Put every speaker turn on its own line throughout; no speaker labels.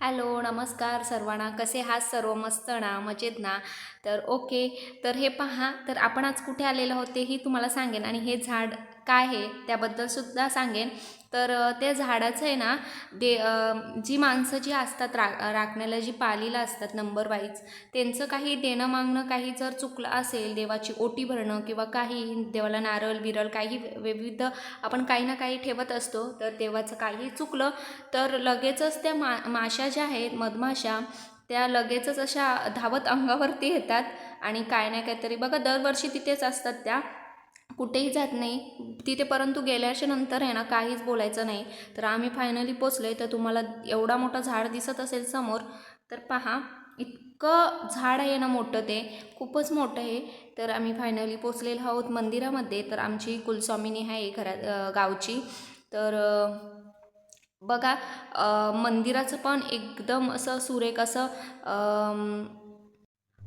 Hello नमस्कार सर्वांना. कसे आहात सर्व? मस्त ना? मजेत ना? तर ओके. तर हे पहा तर आपण आज कुठे आलेलं होते ही तुम्हाला सांगेन. आणि हे झाड काय आहे त्याबद्दलसुद्धा सांगेन. तर त्या झाडाचं आहे ना दे जी माणसं जी असतात रा राखण्याला जी पालीला असतात नंबर वाईज त्यांचं काही देणं मागणं काही जर चुकलं असेल देवाची ओटी भरणं किंवा काही देवाला नारळ बिरळ काही विविध आपण काही ना काही ठेवत असतो तर देवाचं काही चुकलं तर लगेचच त्या मा माशा ज्या आहेत मधमाशा त्या लगेचच अशा धावत अंगावरती येतात. आणि काय नाही काहीतरी बघा दरवर्षी तिथेच असतात त्या. कुठेही जात नाही. तिथे परंतु गेल्याच्यानंतर आहे ना काहीच बोलायचं नाही. तर आम्ही फायनली पोचलो तर तुम्हाला एवढा मोठा झाड दिसत असेल समोर तर पहा इतकं झाड आहे ना मोठं ते. खूपच मोठं आहे. तर आम्ही फायनली पोचलेलो आहोत मंदिरामध्ये. तर आमची कुलस्वामिनी आहे घरात गावची. तर बघा मंदिराचं पण एकदम असं सुरेख असं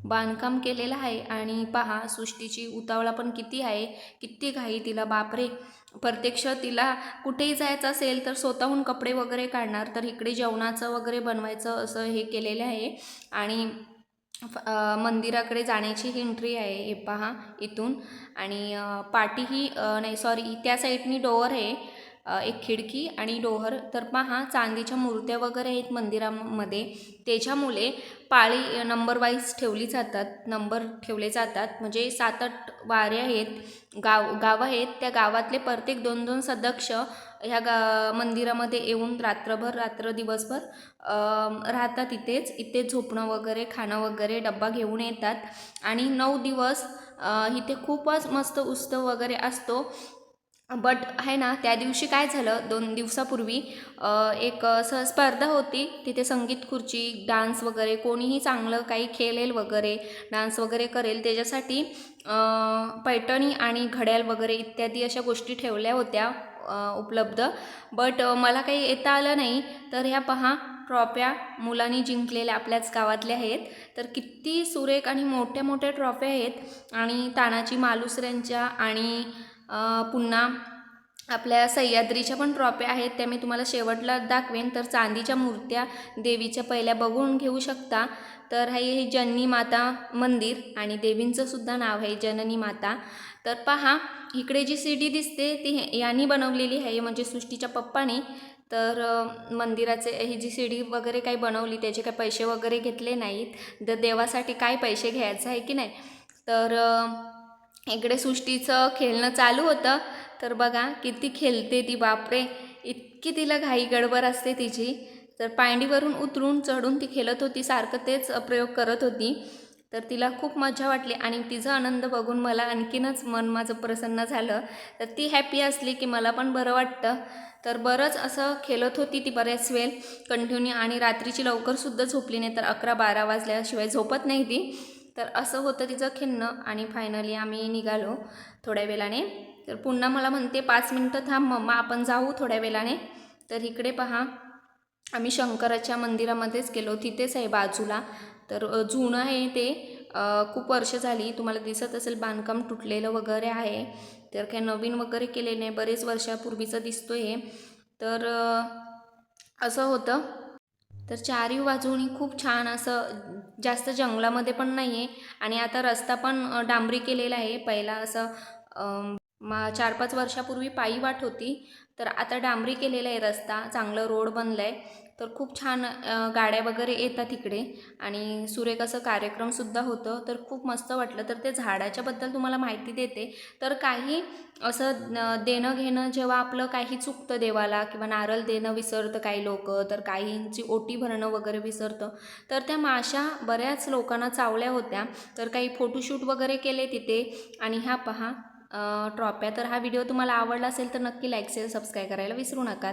बांधकाम केलेलं आहे आणि पहा सृष्टीची उतावळा पण किती आहे. किती घाई तिला बापरे. प्रत्यक्ष तिला कुठेही जायचं असेल तर स्वतःहून कपडे वगैरे काढणार तर इकडे जेवणाचं वगैरे बनवायचं असं हे केलेलं आहे. आणि मंदिराकडे जाण्याची ही एंट्री आहे हे पहा इथून. आणि पाठीही ही नाही सॉरी त्या साईडनी डोअर आहे. एक खिडकी आणि डोहर तर पहा चांदीच्या मूर्त्या वगैरे आहेत मंदिरामध्ये. त्याच्यामुळे पाळी नंबर वाईज ठेवली जातात नंबर ठेवले जातात. म्हणजे सात आठ वारे आहेत गाव गावं आहेत. त्या गावातले प्रत्येक दोन दोन सदस्य ह्या गा मंदिरामध्ये येऊन रात्रभर रात्र दिवसभर राहतात इथेच. इथे झोपणं वगैरे खाणं वगैरे डब्बा घेऊन येतात. आणि नऊ दिवस इथे खूपच मस्त उत्सव वगैरे असतो. बट आहे ना त्या दिवशी काय झालं दोन दिवसापूर्वी एक असं स्पर्धा होती. तिथे संगीत खुर्ची डान्स वगैरे कोणीही चांगलं काही खेळेल वगैरे डान्स वगैरे करेल त्याच्यासाठी पैठणी आणि घड्याळ वगैरे इत्यादी अशा गोष्टी ठेवल्या होत्या उपलब्ध. बट मला काही येता आलं नाही. तर ह्या पहा ट्रॉफ्या मुलांनी जिंकलेल्या आपल्याच गावातल्या आहेत. तर किती सुरेख आणि मोठ्या मोठ्या ट्रॉफ्या आहेत. आणि तानाजी मालुसऱ्यांच्या आणि पुन्हा आपल्या सह्याद्रीच्या पण ट्रॉप्या आहेत त्या मी तुम्हाला शेवटला दाखवेन. तर चांदीच्या मूर्त्या देवीच्या पहिल्या बघून घेऊ शकता. तर हे हे जननी माता मंदिर आणि देवींचं सुद्धा नाव आहे जननी माता. तर पहा इकडे जी शिडी दिसते ती यांनी बनवलेली आहे म्हणजे सृष्टीच्या पप्पाने. तर मंदिराचे ही जी शिडी वगैरे काही बनवली त्याचे काही पैसे वगैरे घेतले नाहीत. तर देवासाठी काय पैसे घ्यायचं आहे की नाही? तर इकडे सृष्टीचं खेळणं चालू होतं. तर बघा किती खेळते ती बापरे. इतकी तिला घाई गडबड असते तिची. तर पांडीवरून उतरून चढून ती खेळत होती सारखं तेच प्रयोग करत होती. तर तिला खूप मजा वाटली आणि तिचा आनंद बघून मला आणखीनच मन माझं प्रसन्न झालं. तर ती हॅपी असली की मला पण बरं वाटतं. तर बरंच असं खेळत होती ती बऱ्याच वेळ. कंटिन्यू आणि रात्रीची लवकरसुद्धा झोपली नाही तर अकरा बारा वाजल्याशिवाय झोपत नाही ती. तर असं होतं तिचं खिन्न आणि फायनली आम्ही निघालो थोड्या वेळाने. तर पुन्हा मला म्हणते पाच मिनटं थांब मम्मा आपण जाऊ थोड्या वेळाने. तर इकडे पहा आम्ही शंकराच्या मंदिरामध्येच गेलो. तिथेच आहे बाजूला. तर जुनं आहे ते. खूप वर्ष झाली. तुम्हाला दिसत असेल बांधकाम तुटलेलं वगैरे आहे. तर काही नवीन वगैरे केले नाही. बरेच वर्षापूर्वीचं दिसतो आहे तर असं होतं. तर चारही बाजूनी खूप छान असं जास्त जंगलामध्ये पण नाही आहे आणि आता रस्ता पण डांबरी केलेला आहे. पहिला असं मा चार पाच वर्षापूर्वी पायी वाट होती. तर आता डांबरी केलेला आहे रस्ता. चांगलं रोड बनलं आहे तर खूप छान गाड्या वगैरे येतात इकडे आणि सुरेख असं कार्यक्रमसुद्धा होतं. तर खूप मस्त वाटलं. तर ते झाडाच्याबद्दल तुम्हाला माहिती देते. तर काही असं देणं घेणं जेव्हा आपलं काही चुकतं देवाला किंवा नारळ देणं विसरतं काही लोक तर काहींची ओटी भरणं वगैरे विसरतं. तर त्या माशा बऱ्याच लोकांना चावल्या होत्या. तर काही फोटोशूट वगैरे केले तिथे. आणि ह्या पहा ट्रॉप्या. तर हा व्हिडिओ तुम्हाला आवडला असेल तर नक्की लाईक शेअर सबस्क्राईब करायला विसरू नका.